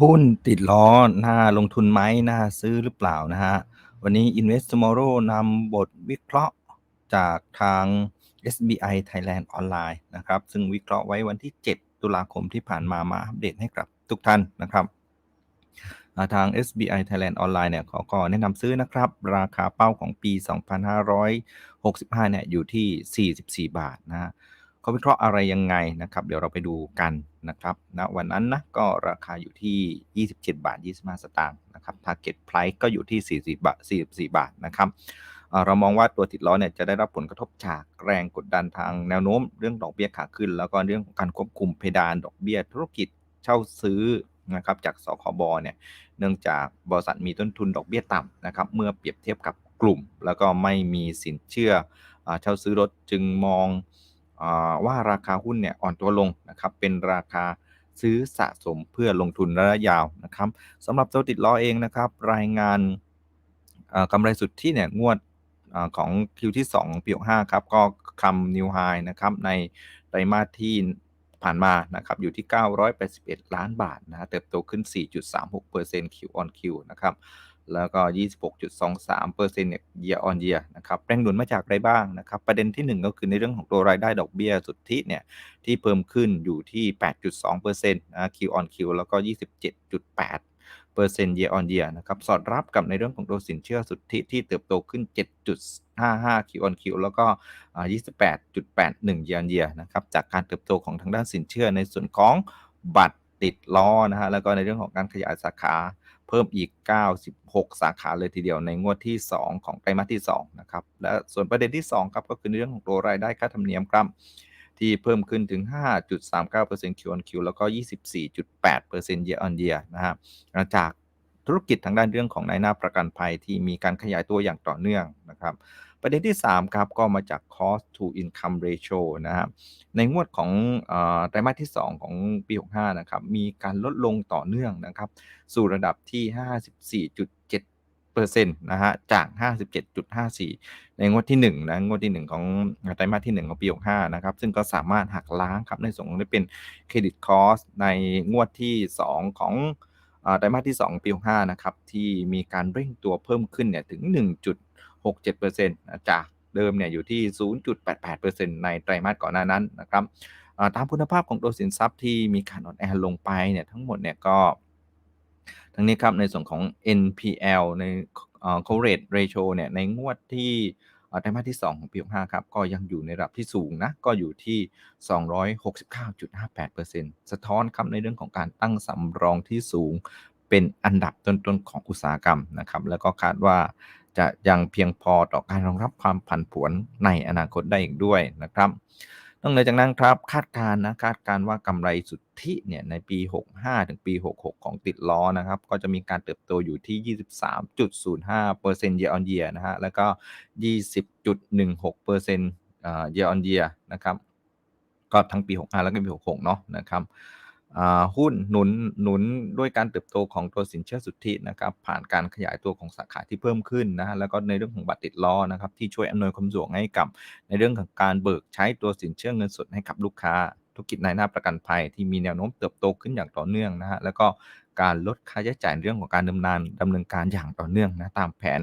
หุ้นติดล้อน่าลงทุนไหมน่าซื้อหรือเปล่านะฮะ วันนี้ Invest Tomorrow นำบทวิเคราะห์จากทาง SBI Thailand ออนไลน์นะครับ ซึ่งวิเคราะห์ไว้วันที่ 7 ตุลาคมที่ผ่านมามาอัปเดตให้กับทุกท่านนะครับ ทาง SBI Thailand ออนไลน์เนี่ยขาก็แนะนำซื้อนะครับ ราคาเป้าของปี 2565 เนี่ยอยู่ที่ 44 บาทนะ เขาวิเคราะห์อะไรยังไงนะครับ เดี๋ยวเราไปดูกันนะครับณนะวันนั้นนะก็ราคาอยู่ที่ 27 บาท 25 สตางค์นะครับ Target Price ก็อยู่ที่ 40 บาท 44 บาทนะครับเรามองว่าตัวติดล้อเนี่ยจะได้รับผลกระทบจากแรงกดดันทางแนวโน้ม เรื่องดอกเบี้ยขาขึ้น แล้วก็เรื่องของการควบคุมเพดานดอกเบี้ยธุรกิจเช่าซื้อนะครับจากสคบเนี่ยเนื่องจากบริษัทมีต้นทุนดอกเบี้ยต่ำนะครับเมื่อเปรียบเทียบกับกลุ่ม แล้วก็ไม่มีสินเชื่อเช่าซื้อรถจึงมอง ว่าราคาหุ้นเนี่ยอ่อนตัวลงนะครับเป็นราคาซื้อสะสมเพื่อลงทุนระยะยาวนะครับสำหรับเจ้าติดล้อเองนะครับ รายงานกำไรสุดที่เนี่ยงวดของ Q ที่ 2 ปี65ครับก็คำนิวไฮนะครับในไตรมาสที่ผ่านมานะครับอยู่ที่ 981 ล้านบาทนะเติบโตขึ้น 4.36% Q on Q นะครับ แล้วก็ 26.23%เนี่ย year on year นะครับ แรงหนุนมาจากอะไรบ้างนะครับ ประเด็นที่ 1 ก็คือในเรื่องของตัวรายได้ดอกเบี้ยสุทธิเนี่ย ที่เพิ่มขึ้นอยู่ที่ 8.2%นะ Q on Q แล้วก็ 27.8เปอร์เซ็นต์ year on year นะครับ สอดรับกับในเรื่องของตัวสินเชื่อสุทธิที่เติบโตขึ้น 7.55 Q on Q แล้วก็ 28.81 year on year นะครับ จากการเติบโตของทางด้านสินเชื่อในส่วนของบัตรติดล้อนะฮะ แล้วก็ในเรื่องของการขยายสาขา พิ่มอีก 96 สาขาเลยทีเดียวในงวดที่ 2 ของไตรมาสที่2นะครับและส่วนประเด็นที่2ครับก็คือในเรื่องของตัวรายได้ค่าธรรมเนียมครับที่เพิ่มขึ้นถึง 5.39% Q on Q แล้วก็ 24.8% Year on Year นะฮะจากธุรกิจทางด้านเรื่องของนายหน้าประกันภัยที่มีการขยายตัวอย่างต่อเนื่องนะครับ ประเด็นที่ 3 ครับ ก็มาจาก cost to income ratio นะครับในงวดของไตรมาสที่ 2 ของปี 65 นะครับ มีการลดลงต่อเนื่องนะครับ สู่ระดับที่ 54.7%นะฮะจาก 57.54 ในงวดที่1นะงวดที่ 1 ของไตรมาสที่ 1 ของปี 65 นะครับ ซึ่งก็สามารถหักล้างครับ ในส่วนของได้เป็นเครดิตคอสในงวดที่ 2 ของไตรมาสที่ 2 ปี 65 นะครับ ที่มีการเร่งตัวเพิ่มขึ้นเนี่ยถึง 1 0.67%จากเดิมเนี่ยอยู่ที่ 0.88%ในไตรมาสก่อนหน้านั้นนะครับตามคุณภาพของตัวสินทรัพย์ที่มีการอ่อนแอลงไปเนี่ยทั้งหมดเนี่ยก็ทั้งนี้ครับในส่วนของ NPL ใน coverage ratio เนี่ยในงวดที่ไตรมาสที่ 2 ของปี65ครับก็ยังอยู่ในระดับที่สูงนะ ก็อยู่ที่ 269.58%สะท้อนครับในเรื่องของการตั้งสำรองที่สูงเป็นอันดับต้นๆของอุตสาหกรรมนะครับ แล้วก็คาดว่า จะยังเพียงพอต่อการรองรับความผันผวนในอนาคตได้อีกด้วยนะครับนอกจากนั้นครับคาดการนะคาดการว่ากำไรสุทธิเนี่ยในปี 65 ถึงปี 66 ของติดล้อนะครับ ก็จะมีการเติบโตอยู่ที่ 23.05% year on year นะฮะแล้วก็ 20.16% year on year นะครับก็ทั้งปี 65 แล้วก็ปี 66 เนาะนะครับ หุ้นหนุนหนุนด้วยการเติบโตของตัวสินเชื่อสุทธินะครับผ่านการขยายตัวของสาขาที่เพิ่มขึ้นนะแล้วก็ในเรื่องของบัตรติดล้อนะครับที่ช่วยอำนวยความสะดวกให้กับ ในเรื่องของการเบิกใช้ตัวสินเชื่อเงินสดให้กับลูกค้า ธุรกิจนายหน้าประกันภัย ที่มีแนวโน้มเติบโตขึ้นอย่างต่อเนื่องนะฮะแล้วก็การลดค่าใช้จ่ายเรื่องของการดำเนินดำเนินการอย่างต่อเนื่องนะตามแผน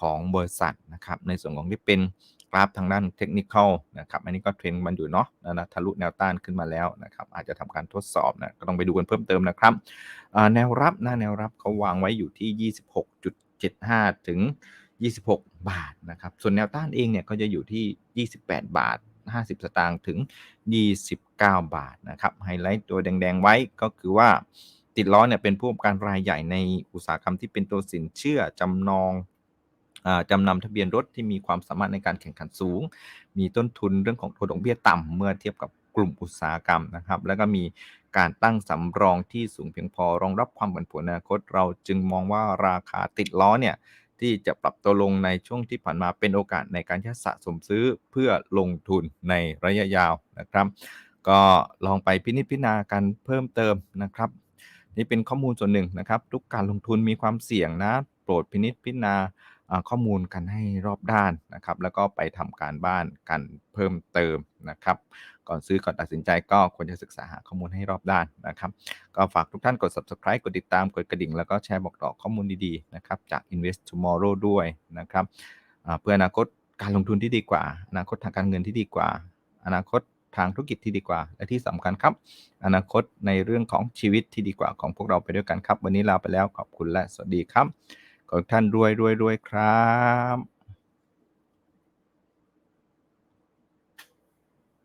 ของบริษัทนะครับในส่วนของที่เป็น กราฟทางด้านเทคนิคอลนะครับอันนี้ก็เทรนด์มันอยู่เนาะนะทะลุแนวต้านขึ้นมาแล้วนะครับอาจจะทำการทดสอบนะก็ต้องไปดูกันเพิ่มเติมนะครับแนวรับนะแนวรับเขาวางไว้อยู่ที่ 26.75 ถึง 26 บาทนะครับส่วนแนวต้านเองเนี่ยก็จะอยู่ที่ 28 บาท 50 สตางค์ถึง 29 บาทนะครับไฮไลท์ตัวแดง ๆ ไว้ก็คือว่าติดล้อเนี่ยเป็นผู้ประกอบการรายใหญ่ในอุตสาหกรรมที่เป็นตัวสินเชื่อจำนอง จำนำทะเบียนรถที่มีความสามารถในการแข่งขันสูง มีต้นทุนเรื่องของตัวดอกเบี้ยต่ำเมื่อเทียบกับกลุ่มอุตสาหกรรมนะครับ แล้วก็มีการตั้งสำรองที่สูงเพียงพอรองรับความผันผวนอนาคต เราจึงมองว่าราคาติดล้อเนี่ยที่จะปรับตัวลงในช่วงที่ผ่านมาเป็นโอกาสในการที่สะสมซื้อเพื่อลงทุนในระยะยาวนะครับ ก็ลองไปพินิจพิจารณากันเพิ่มเติมนะครับ นี่เป็นข้อมูลส่วนหนึ่งนะครับ ทุกการลงทุนมีความเสี่ยงนะ โปรดพินิจพิจารณา ข้อมูลกันให้รอบด้านนะครับ แล้วก็ไปทำการบ้านกันเพิ่มเติมนะครับ ก่อนซื้อก่อนตัดสินใจก็ควรจะศึกษาหาข้อมูลให้รอบด้านนะครับ ก็ฝากทุกท่านกด subscribe กดติดตามกดกระดิ่ง แล้วก็แชร์บอกต่อข้อมูลดีๆนะครับจาก Invest Tomorrow ด้วยนะครับเพื่ออนาคตการลงทุนที่ดีกว่า อนาคตทางการเงินที่ดีกว่า อนาคตทางธุรกิจที่ดีกว่า และที่สำคัญครับ อนาคตในเรื่องของชีวิตที่ดีกว่าของพวกเราไปด้วยกันครับ วันนี้ลาไปแล้วขอบคุณและสวัสดีครับ ของท่านรวยรวยรวยครับ